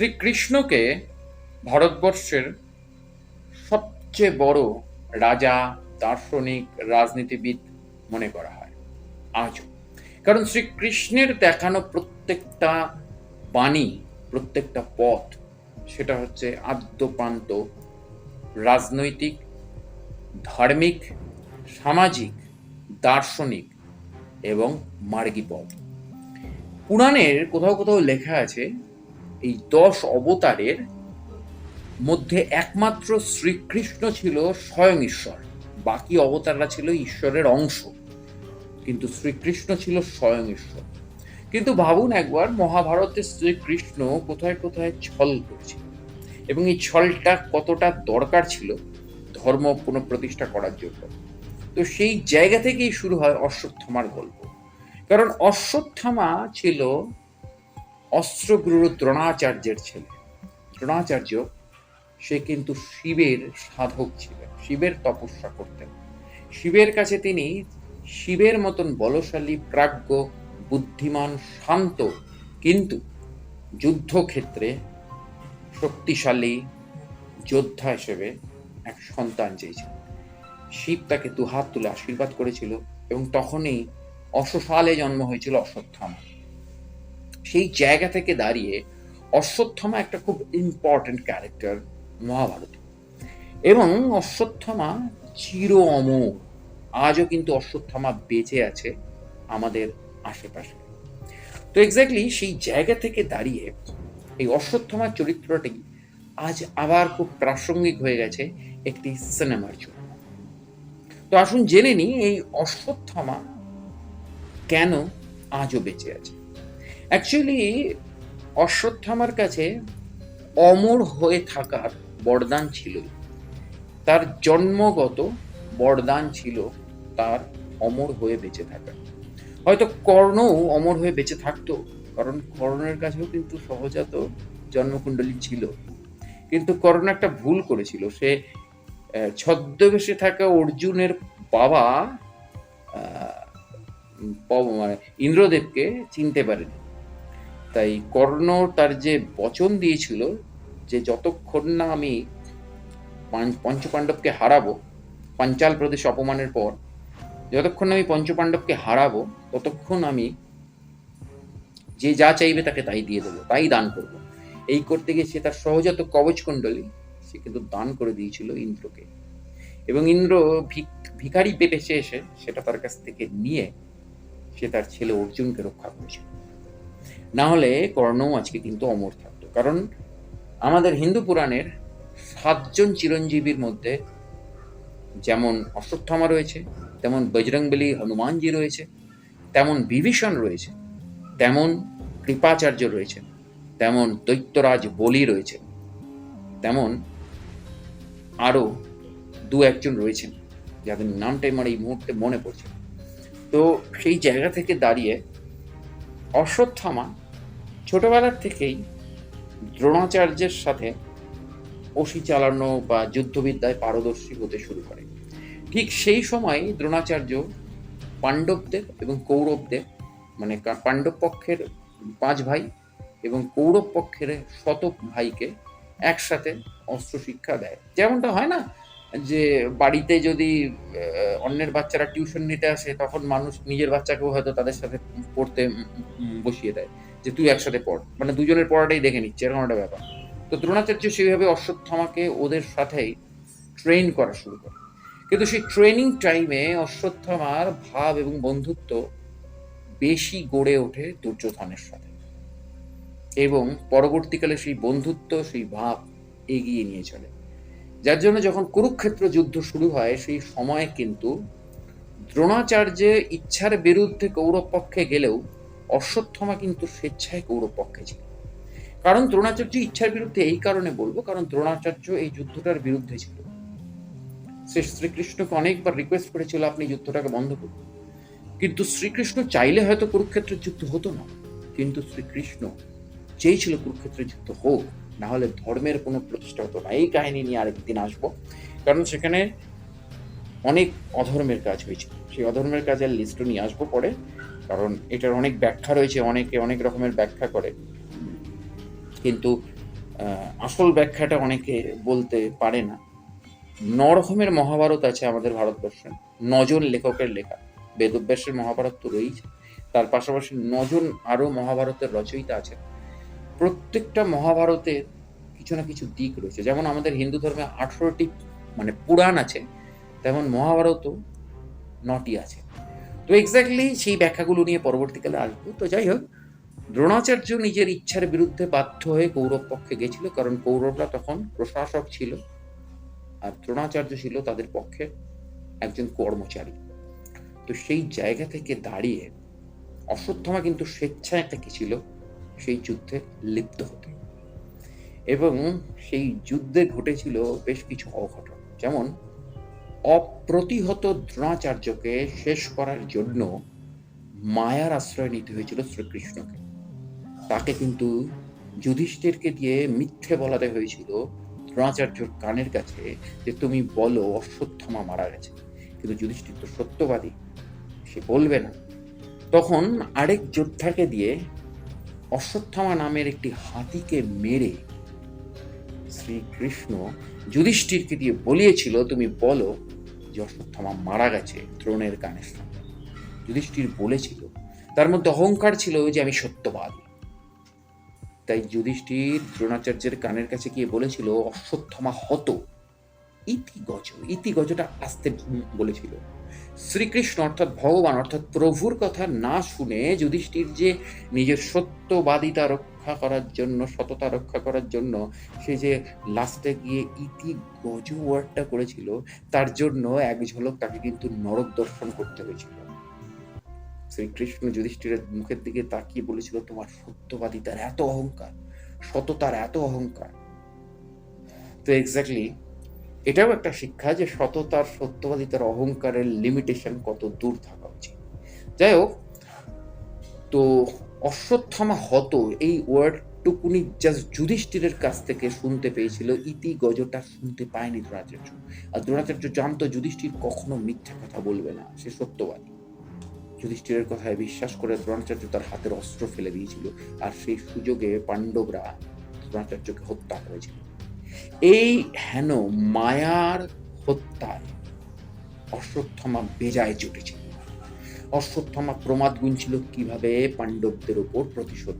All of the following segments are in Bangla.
শ্রীকৃষ্ণকে ভারতবর্ষের সবচেয়ে বড় রাজা, দার্শনিক, রাজনীতিবিদ মনে করা হয়। আজও। কারণ শ্রীকৃষ্ণের দেখানো প্রত্যেকটা বাণী, প্রত্যেকটা পথ, সেটা হচ্ছে আদ্যপান্ত রাজনৈতিক, ধার্মিক, সামাজিক, দার্শনিক এবং মার্গী পথ পুরাণের কোথাও কোথাও লেখা আছে এই দশ অবতারের মধ্যে একমাত্র শ্রীকৃষ্ণ ছিল স্বয়ং ঈশ্বর। বাকি অবতাররা ছিল ঈশ্বরের অংশ। কিন্তু শ্রীকৃষ্ণ ছিল স্বয়ং ঈশ্বর। কিন্তু ভাবুন একবার, মহাভারতে শ্রীকৃষ্ণ কোথায় কোথায় ছল করেছিল এবং এই ছলটা কতটা দরকার ছিল ধর্ম পুনঃপ্রতিষ্ঠা করার জন্য। তো সেই জায়গা থেকেই শুরু হয় অশ্বত্থামার গল্প। কারণ অশ্বত্থামা ছিল অস্ত্রগুরু দ্রোণাচার্যের ছেলে। দ্রোণাচার্য, সে কিন্তু শিবের সাধক ছিলেন, শিবের তপস্যা করতেন। শিবের কাছে তিনি শিবের মতন বলশালী, প্রাজ্ঞ, বুদ্ধিমান, শান্ত, কিন্তু যুদ্ধক্ষেত্রে শক্তিশালী যোদ্ধা হিসেবে এক সন্তান চেয়েছিল শিব তাকে দুহাত তুলে আশীর্বাদ করেছিল এবং তখনই অশ্বসালে জন্ম হয়েছিল অশ্বত্থামা। সেই জায়গা থেকে দাঁড়িয়ে অশ্বত্থমা একটা খুব ইম্পর্টেন্ট ক্যারেক্টার মহাভারতে। এবং অশ্বত্থমা চির অমর। আজও কিন্তু অশ্বত্থমা বেঁচে আছে আমাদের আশেপাশে। তো এক্স্যাক্টলি সেই জায়গা থেকে দাঁড়িয়ে এই অশ্বত্থামার চরিত্রটি আজ আবার খুব প্রাসঙ্গিক হয়ে গেছে একটি সিনেমার জন্য। তো আসুন জেনে নিই এই অশ্বত্থমা কেন আজও বেঁচে আছে। অ্যাকচুয়ালি অশ্বত্থামার কাছে অমর হয়ে থাকার বরদান ছিল। তার জন্মগত বরদান ছিল তার অমর হয়ে বেঁচে থাকা। হয়তো কর্ণও অমর হয়ে বেঁচে থাকতো, কারণ কর্ণের কাছেও কিন্তু সহজাত জন্মকুণ্ডলী ছিল। কিন্তু কর্ণ একটা ভুল করেছিল। সে ছদ্মবেশে থাকা অর্জুনের বাবা মানে ইন্দ্রদেবকে চিনতে পারেনি। তাই কর্ণ তার যে বচন দিয়েছিল, যে যতক্ষণ না আমি পাঞ্চ- পঞ্চপাণ্ডবকে হারাবো, পাঞ্চাল প্রদেশ অপমানের পর, যতক্ষণ আমি পঞ্চপাণ্ডবকে হারাবো, ততক্ষণ আমি যে যা চাইবে তাকে তাই দিয়ে দেবো, তাই দান করব। এই করতে গিয়ে সে তার সহজাত কবচ কুণ্ডলী, সে কিন্তু দান করে দিয়েছিল ইন্দ্রকে। এবং ইন্দ্র ভিখারি পেপেছে এসে সেটা তার কাছ থেকে নিয়ে সে তার ছেলে অর্জুনকে রক্ষা করেছিল। না হলে কর্ণও আজকে কিন্তু অমর থাকতো। কারণ আমাদের হিন্দু পুরাণের সাতজন চিরঞ্জীবীর মধ্যে যেমন অশ্বত্থামা রয়েছে, তেমন বজরংবলী হনুমানজি রয়েছে, তেমন বিভীষণ রয়েছে, তেমন কৃপাচার্য রয়েছেন তেমন দৈত্যরাজ বলি রয়েছেন তেমন আরও দু একজন রয়েছেন, যাদের নামটাই আমার এই মুহূর্তে মনে পড়ছে তো সেই জায়গা থেকে দাঁড়িয়ে অশ্বত্থামা ছোটবেলার থেকেই দ্রোণাচার্যের সাথে অসি চালানো বা যুদ্ধবিদ্যায় পারদর্শী হতে শুরু করে। ঠিক সেই সময় দ্রোণাচার্য পাণ্ডবদের এবং কৌরবদের মানে পাণ্ডব পক্ষের পাঁচ ভাই এবং কৌরব পক্ষের শত ভাইকে একসাথে অস্ত্র শিক্ষা দেয়। যেমনটা হয় না? যে বাড়িতে যদি অন্যের বাচ্চারা টিউশন নিতে আসে, তখন মানুষ নিজের বাচ্চাকেও হয়তো তাদের সাথে পড়তে বসিয়ে দেয় যে তুই একসাথে পড়। মানে দুজনের পড়াটাই দেখে নিচ্ছে, এরকম একটা ব্যাপার। তো দ্রোণাচার্য সেইভাবে অশ্বত্থামাকে ওদের সাথেই ট্রেন করা শুরু করে। কিন্তু সেই ট্রেনিং টাইমে অশ্বত্থামার ভাব এবং বন্ধুত্ব বেশি গড়ে ওঠে দুর্যোধনের সাথে। এবং পরবর্তীকালে সেই বন্ধুত্ব, সেই ভাব এগিয়ে নিয়ে চলে। যার জন্য যখন কুরুক্ষেত্র যুদ্ধ শুরু হয়, সেই সময় কিন্তু দ্রোণাচার্যের ইচ্ছার বিরুদ্ধে কৌরব পক্ষে গেলেও অশ্বত্থমা কিন্তু স্বেচ্ছায় কৌরব পক্ষে ছিল কারণ দ্রোণাচার্য ইচ্ছার বিরুদ্ধে এই কারণে বলব, কারণ দ্রোণাচার্য এই যুদ্ধটার বিরুদ্ধে ছিল। সে শ্রীকৃষ্ণকে অনেকবার রিকোয়েস্ট করেছিল আপনি যুদ্ধটাকে বন্ধ করুন। কিন্তু শ্রীকৃষ্ণ চাইলে হয়তো কুরুক্ষেত্রের যুদ্ধ হতো না। কিন্তু শ্রীকৃষ্ণ চেয়েছিল কুরুক্ষেত্রের যুদ্ধ হোক। না হলে ধর্মের কোনো প্রতিষ্ঠা হতো না এই কাহিনী নিয়ে আরেকদিন আসব। কারণ সেখানে অনেক অধর্মের কাজ হয়েছিল সেই অধর্মের কাজের লিস্টও নিয়ে আসব পরে। কারণ এটার অনেক ব্যাখ্যা রয়েছে, অনেকে অনেক রকমের ব্যাখ্যা করে। কিন্তু আসল ব্যাখ্যাটা অনেকে বলতে পারে না। ন রকমের মহাভারত আছে আমাদের ভারতবর্ষে। নজন লেখকের লেখা। বেদব্যাসের মহাভারত তো রয়েছে তার পাশাপাশি নজন আরও মহাভারতের রচয়িতা আছে প্রত্যেকটা মহাভারতের কিছু না কিছু দিক রয়েছে। যেমন আমাদের হিন্দু ধর্মে আঠেরোটি মানে পুরাণ আছে, তেমন মহাভারতও নটি আছে। তো এক্স্যাক্টলি সেই ব্যাখ্যাগুলো নিয়ে পরবর্তীকালে আসব। তো যাই হোক, দ্রোণাচার্য নিজের ইচ্ছার বিরুদ্ধে বাধ্য হয়ে কৌরব পক্ষে গেছিল, কারণ কৌরবরা তখন প্রশাসক ছিল আর দ্রোণাচার্য ছিল তাদের পক্ষে একজন কর্মচারী। তো সেই জায়গা থেকে দাঁড়িয়ে অশ্বত্থামা কিন্তু স্বেচ্ছায় একটা কি ছিল? সেই যুদ্ধে লিপ্ত হতে। এবং সেই যুদ্ধে ঘটেছিল বেশ কিছু অঘটন। যেমন, অপ্রতিহত দ্রোণাচার্যকে শেষ করার জন্য মায়ার আশ্রয় নিতে হয়েছিল শ্রীকৃষ্ণকে। তাকে কিন্তু যুধিষ্ঠিরকে দিয়ে মিথ্যে বলাতে হয়েছিল দ্রোণাচার্যর কানের কাছে যে, তুমি বলো, অশ্বত্থামা মারা গেছে। কিন্তু যুধিষ্ঠির তো সত্যবাদী, সে বলবে না। তখন আরেক যোদ্ধাকে দিয়ে অশ্বত্থামা নামের একটি হাতিকে মেরে শ্রীকৃষ্ণ যুধিষ্ঠিরকে দিয়ে বলিয়েছিল, তুমি বলো যে অশ্বত্থামা মারা গেছে দ্রোণের কানের সামনে যুধিষ্ঠির বলেছিল। তার মধ্যে অহংকার ছিল যে আমি সত্যবাদী। তাই যুধিষ্ঠির দ্রোণাচার্যের কানের কাছে গিয়ে বলেছিল, অশ্বত্থামা হত। ইতি গজ ইতি গজটা আসতে বলেছিল। শ্রীকৃষ্ণ অর্থাৎ ভগবান, অর্থাৎ প্রভুর কথা না শুনে যুধিষ্ঠির যে নিজের সত্যবাদিতা রক্ষা করার জন্য, সততা রক্ষা করার জন্য সে যে লাস্টে গিয়ে ইতি গজ ওয়ার্ডটা করেছিল, তার জন্য এক ঝলক তাকে কিন্তু নরক দর্শন করতে হয়েছিল। শ্রীকৃষ্ণ যুধিষ্ঠিরের মুখের দিকে তাকিয়ে বলেছিল, তোমার সত্যবাদিতার এত অহংকার, সততার এত অহংকার। তো এক্স্যাক্টলি এটাও একটা শিক্ষা যে সততার, সত্যবাদিতার অহংকারের লিমিটেশন কত দূর থাকা উচিত। যাই হোক, তো অশ্বত্থামা হত এই ওয়ার্ডটুকুনি জাস্ট যুধিষ্ঠিরের কাছ থেকে শুনতে পেয়েছিল, ইতি গজটা শুনতে পায়নি দ্রোণাচার্য। আর দ্রোণাচার্য জানতো যুধিষ্ঠির কখনো মিথ্যা কথা বলবে না, সে সত্যবাদী। যুধিষ্ঠিরের কথায় বিশ্বাস করে দ্রোণাচার্য তার হাতের অস্ত্র ফেলে দিয়েছিল, আর সেই সুযোগে পাণ্ডবরা দ্রোণাচার্যকে হত্যা করেছিল। এই হেন মায়ার হত্যায় অশ্বত্থামা বেজায় চটেছিল অশ্বত্থামা প্রমাদ গুনছিল কীভাবে পাণ্ডবদের উপর প্রতিশোধ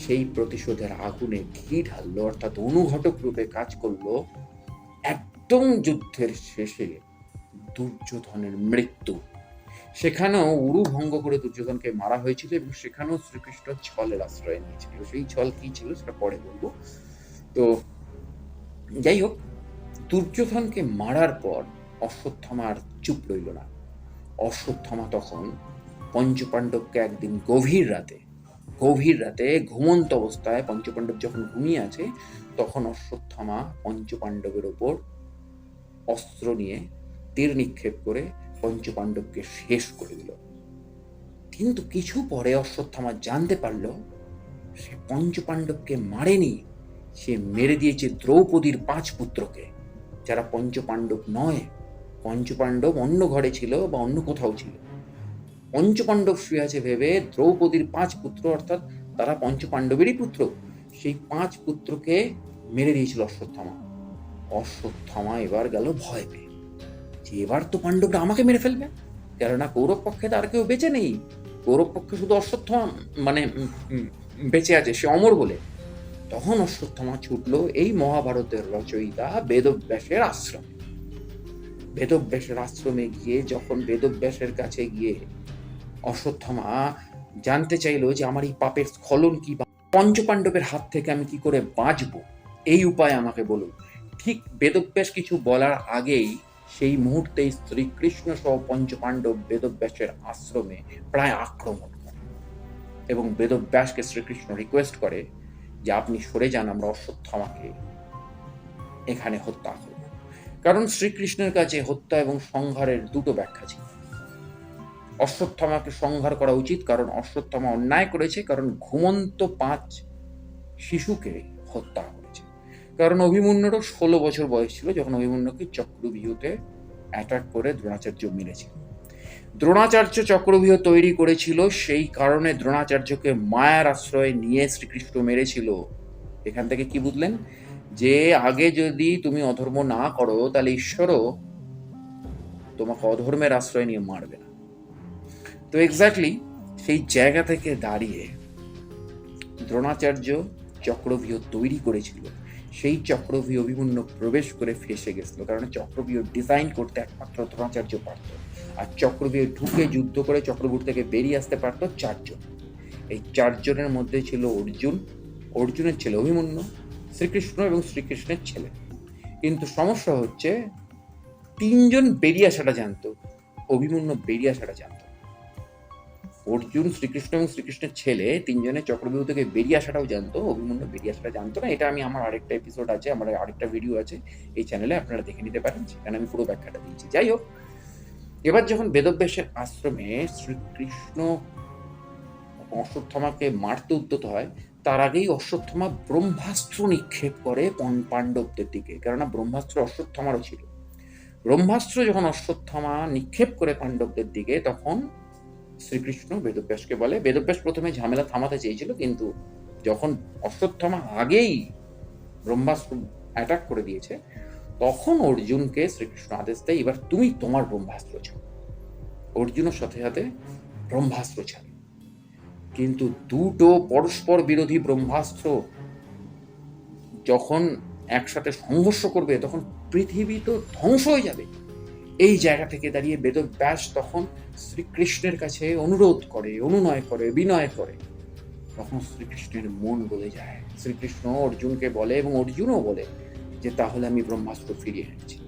সেই প্রতিশোধের আগুনে ঘি ঢাললো, অর্থাৎ অনুঘটক রূপে কাজ করল একদম যুদ্ধের শেষে দুর্যোধনের মৃত্যু। সেখানেও উরু ভঙ্গ করে দুর্যোধনকে মারা হয়েছিল এবং সেখানেও শ্রীকৃষ্ণ ছলের আশ্রয় নিয়েছিল। সেই ছল কি ছিল সেটা পরে বলব। তো যাই হোক, দুর্যোধনকে মারার পর অশ্বত্থামা আর চুপ রইল না। অশ্বত্থামা তখন পঞ্চপাণ্ডবকে একদিন গভীর রাতে গভীর রাতে ঘুমন্ত অবস্থায় পঞ্চপাণ্ডব যখন ঘুমিয়ে আছে, তখন অশ্বত্থামা পঞ্চপাণ্ডবের ওপর অস্ত্র নিয়ে তীর নিক্ষেপ করে পঞ্চপাণ্ডবকে শেষ করে দিল। কিন্তু কিছু পরে অশ্বত্থামা জানতে পারল, সে পঞ্চপাণ্ডবকে মারেনি। সে মেরে দিয়েছে দ্রৌপদীর পাঁচ পুত্রকে। যারা পঞ্চপাণ্ডব নয়, পঞ্চপাণ্ডব অন্য ঘরে ছিল বা অন্য কোথাও ছিল। পঞ্চপাণ্ডব শুয়ে আছে ভেবে দ্রৌপদীর পাঁচ পুত্র, অর্থাৎ তারা পঞ্চপাণ্ডবেরই পুত্র, সেই পাঁচ পুত্রকে মেরে দিয়েছিল অশ্বত্থামা। অশ্বত্থামা এবার গেল ভয় পেয়ে। যে এবার তো পাণ্ডবরা আমাকে মেরে ফেলবে, কেননা কৌরব পক্ষে তো আর কেউ বেঁচে নেই। কৌরব পক্ষে শুধু অশ্বত্থামা মানে বেঁচে আছে, সে অমর বলে। তখন অশ্বত্থামা ছুটলো এই মহাভারতের রচয়িতা বেদব্যাসের আশ্রমে। বেদব্যাসের আশ্রমে গিয়ে যখন বেদব্যাসের কাছে গিয়ে অশ্বত্থামা জানতে চাইলো যে আমার এই পাপের স্খলন কি পঞ্চপাণ্ডবের হাত থেকে আমি কি করে বাঁচবো, এই উপায় আমাকে বলুন। ঠিক বেদব্যাস কিছু বলার আগেই সেই মুহূর্তেই শ্রীকৃষ্ণ সহ পঞ্চপাণ্ডব বেদব্যাসের আশ্রমে প্রায় আক্রমণ করে এবং বেদব্যাসকে শ্রীকৃষ্ণ রিকোয়েস্ট করে যে আপনি সরে যান, আমরা অশ্বত্থামাকে এখানে হত্যা করব। কারণ শ্রীকৃষ্ণের কাছে হত্যা এবং সংহারের দুটো ব্যাখ্যা ছিল। অশ্বত্থামাকে সংহার করা উচিত, কারণ অশ্বত্থামা অন্যায় করেছে, কারণ ঘুমন্ত পাঁচ শিশুকে হত্যা করেছে। কারণ অভিমন্যুরও ষোলো বছর বয়স ছিল, যখন অভিমন্যুকে চক্রবিহুতে অ্যাটাক করে দ্রোণাচার্য মেরেছিল দ্রোণাচার্য চক্রবিহ তৈরি করেছিল, সেই কারণে দ্রোণাচার্যকে মায়ার আশ্রয়ে নিয়ে শ্রীকৃষ্ণ মেরেছিল। এখান থেকে কি বুঝলেন? যে আগে যদি তুমি অধর্ম না করো, তাহলে ঈশ্বরও তোমাকে অধর্মের আশ্রয় নিয়ে মারবে না। তো এক্স্যাক্টলি সেই জায়গা থেকে দাঁড়িয়ে দ্রোণাচার্য চক্রভিউ তৈরি করেছিল। সেই চক্রভিউ অভিমন্য প্রবেশ করে ফেসে গেছিল। কারণ চক্রভিউ ডিজাইন করতে একমাত্র দ্রোণাচার্য পারত। আর চক্রভিউ ঢুকে যুদ্ধ করে চক্রভূর থেকে বেরিয়ে আসতে পারত চারজন। এই চারজনের মধ্যে ছিল অর্জুন, অর্জুনের ছেলে অভিমন্যু, শ্রীকৃষ্ণ এবং শ্রীকৃষ্ণের ছেলে। কিন্তু সমস্যা হচ্ছে, তিনজন বেরিয়ে আসাটা জানতো, অভিমন্যু বেরিয়ে আসাটা জানতো। অর্জুন শ্রীকৃষ্ণ এবং শ্রীকৃষ্ণের ছেলে তিনজনের চক্রবিহু থেকে বেরিয়ে আসাটাও জানতো, অভিমন্যু বেরিয়ে আসাটা জানতো না, এটা আমি আমার আরেকটা এপিসোড আছে, আমার আরেকটা ভিডিও আছে, এই চ্যানেলে আপনারা দেখে নিতে পারেন, সেখানে আমি পুরো ব্যাখ্যাটা দিয়েছি। যাই হোক, এবার যখন বেদব্যাসের আশ্রমে শ্রীকৃষ্ণ অশ্বত্থমাকে মারতে উদ্যত হয়, তার আগেই অশ্বত্থমা ব্রহ্মাস্ত্র নিক্ষেপ করে পাণ্ডবদের দিকে, কেননা ব্রহ্মাস্ত্র অশ্বত্থামারও ছিল। ব্রহ্মাস্ত্র যখন অশ্বত্থমা নিক্ষেপ করে পাণ্ডবদের দিকে, তখন শ্রীকৃষ্ণ বেদব্যাসকে বলে, বেদব্যাস প্রথমে ঝামেলা থামাতে চেয়েছিল, কিন্তু যখন অশ্বত্থামা আগেই ব্রহ্মাস্ত্র অ্যাটাক করে দিয়েছে, তখন অর্জুনকে শ্রীকৃষ্ণ আদেশ দেয়, এবার তুমি তোমার ব্রহ্মাস্ত্র ছাড়ো। অর্জুনের সাথে সাথে ব্রহ্মাস্ত্র ছাড়ে। কিন্তু দুটো পরস্পর বিরোধী ব্রহ্মাস্ত্র যখন একসাথে সংঘর্ষ করবে, তখন পৃথিবী তো ধ্বংস হয়ে যাবে। এই জায়গা থেকে দাঁড়িয়ে বেদব্যাস তখন শ্রীকৃষ্ণের কাছে অনুরোধ করে, অনুনয় করে, বিনয় করে। তখন শ্রীকৃষ্ণের মন বলে যায়। শ্রীকৃষ্ণ অর্জুনকে বলে এবং অর্জুনও বলে যে, তাহলে আমি ব্রহ্মাস্ত্র ফিরিয়ে এনেছি।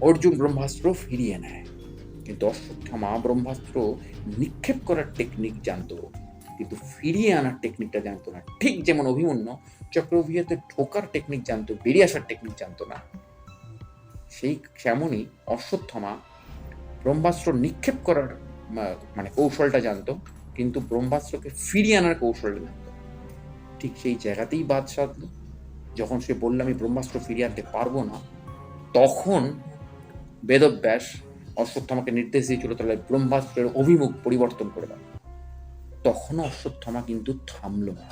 অর্জুন ব্রহ্মাস্ত্র ফিরিয়ে নেয়। কিন্তু অশ্বত্থামা ব্রহ্মাস্ত্র নিক্ষেপ করার টেকনিক জানত। কিন্তু ফিরিয়ে আনার টেকনিকটা জানতো না। ঠিক যেমন অভিমন্যু চক্রভিয়াতে ঢোকার টেকনিক জানতো, বেরিয়ে আসার টেকনিক জানতো না। সেই তেমনই অশ্বত্থমা ব্রহ্মাস্ত্র নিক্ষেপ করার মানে কৌশলটা জানতো, কিন্তু ব্রহ্মাস্ত্রকে ফিরিয়ে আনার কৌশলটা জানতো। ঠিক সেই জায়গাতেই বাদ সাধলো যখন সে বলল, আমি ব্রহ্মাস্ত্র ফিরিয়ে আনতে পারব না, তখন বেদব্যাস অশ্বত্থমাকে নির্দেশ দিয়েছিল, তাহলে ব্রহ্মাস্ত্রের অভিমুখ পরিবর্তন করে দাও। তখনও অশ্বত্থমা কিন্তু থামলো না।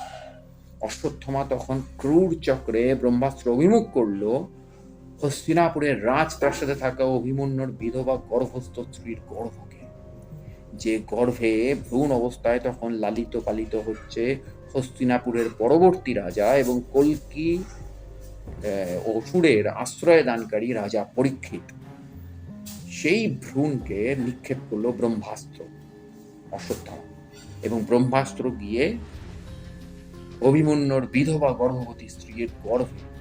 অশ্বত্থামা তখন ক্রূর চক্রে ব্রহ্মাস্ত্র অভিমুখ করল হস্তিনাপুরের রাজপ্রাসাদে থাকা অভিমন্যুর বিধবা গর্ভস্থ স্ত্রীর গর্ভকে। যে গর্ভে ভ্রূণ অবস্থায় তখন লালিত পালিত হচ্ছে হস্তিনাপুরের পরবর্তী রাজা এবং কল্কি অসুরের আশ্রয় দানকারী রাজা পরীক্ষিত। সেই ভ্রূণকে নিক্ষেপ করল ব্রহ্মাস্ত্র অশ্বত্থামা এবং ব্রহ্মাস্ত্র গিয়ে অভিমন্যুর বিধবা গর্ভবতী স্ত্রীর গর্ভে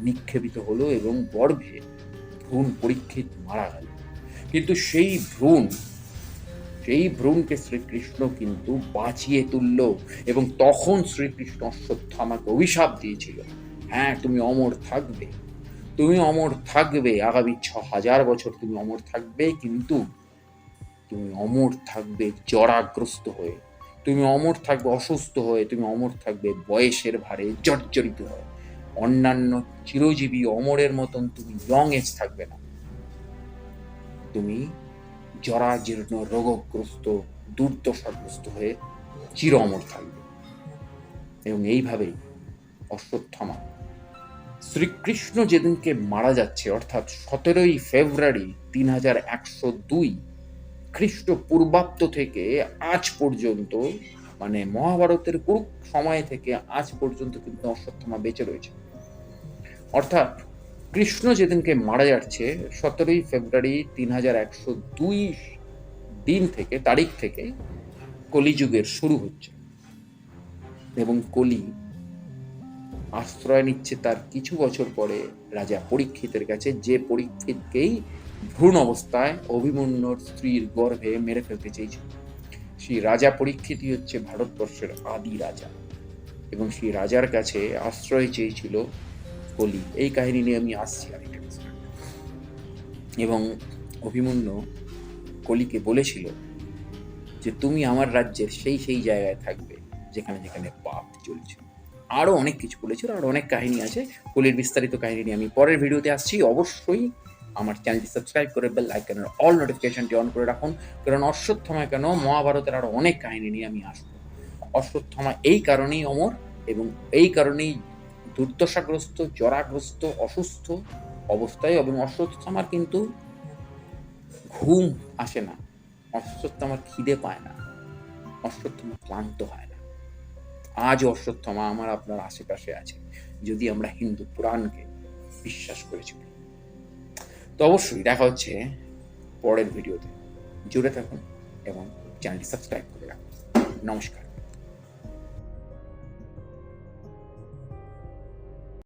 নিক্ষেপিত হলো এবং গর্ভে ভ্রূণ পরীক্ষিত মারা গেল। কিন্তু সেই ভ্রূণ, সেই ভ্রূণকে শ্রীকৃষ্ণ কিন্তু বাঁচিয়ে তুলল এবং তখন শ্রীকৃষ্ণ অশ্বত্থামাকে অভিশাপ দিয়েছিল। হ্যাঁ তুমি অমর থাকবে। তুমি অমর থাকবে। আগামী ছ হাজার বছর তুমি অমর থাকবে, কিন্তু তুমি অমর থাকবে জরাগ্রস্ত হয়ে। তুমি অমর থাকবে অসুস্থ হয়ে। তুমি অমর থাকবে বয়সের ভারে জর্জরিত হয়ে। অন্যান্য চিরজীবী অমরের মতন তুমি ইয়ং এজ থাকবে না। তুমি জরাজীর্ণ, রোগগ্রস্ত, দুর্দশাগ্রস্ত হয়ে চির অমর থাকবে। এবং এইভাবেই অশ্বত্থামা শ্রীকৃষ্ণ যেদিনকে মারা যাচ্ছে, অর্থাৎ সতেরোই ফেব্রুয়ারি তিন হাজার একশো দুই, খ্রিস্টপূর্বাব্দ থেকে আজ পর্যন্ত মানে মহাভারতের কুরু সময় থেকে আজ পর্যন্ত কিন্তু অশ্বত্থমা বেঁচে রয়েছে। অর্থাৎ কৃষ্ণ যেদিনকে মারা যাচ্ছে, সতেরোই ফেব্রুয়ারি তিন হাজার একশো দুই দিন থেকে, তারিখ থেকে কলিযুগের শুরু হচ্ছে। এবং কলি আশ্রয় নিচ্ছে তার কিছু বছর পরে রাজা পরীক্ষিতের কাছে, যে পরীক্ষিতকেই ভ্রূণ অবস্থায় অভিমন্যুর স্ত্রীর গর্ভে মেরে ফেলতে চেয়েছিল। সেই রাজা পরীক্ষিতই হচ্ছে ভারতবর্ষের আদি রাজা। এবং সেই রাজার কাছে আশ্রয় চেয়েছিল কলি, এই কাহিনী নিয়ে আমি আসছি এবং অভিমন্যু কলিকে বলেছিল যে, তুমি আমার রাজ্যের সেই সেই জায়গায় থাকবে যেখানে যেখানে পাপ চলছে। আরও অনেক কিছু বলেছিল, আর অনেক কাহিনী আছে। কলির বিস্তারিত কাহিনী নিয়ে আমি পরের ভিডিওতে আসছি। অবশ্যই আমার চ্যানেলটি সাবস্ক্রাইব করে বেল আইকনের অল নোটিফিকেশনটি অন করে রাখুন, কারণ অশ্বত্থমা কেন মহাভারতের আরও অনেক কাহিনী নিয়ে আমি আসব। অশ্বত্থমা এই কারণেই অমর এবং এই কারণেই দুর্দশাগ্রস্ত জরাগ্রস্ত অসুস্থ অবস্থায় এবং অশ্বত্থামার কিন্তু ঘুম আসে না। অশ্বত্থামার খিদে পায় না। অশ্বত্থামা ক্লান্ত হয় না। আজ অশ্বত্থামা আমার আপনার আশেপাশে আছে। যদি আমরা হিন্দু পুরাণকে বিশ্বাস করে চলি। তো অবশ্যই দেখা হচ্ছে পরের ভিডিওতে। জুড়ে থাকুন এবং চ্যানেলটি সাবস্ক্রাইব করে রাখুন। নমস্কার।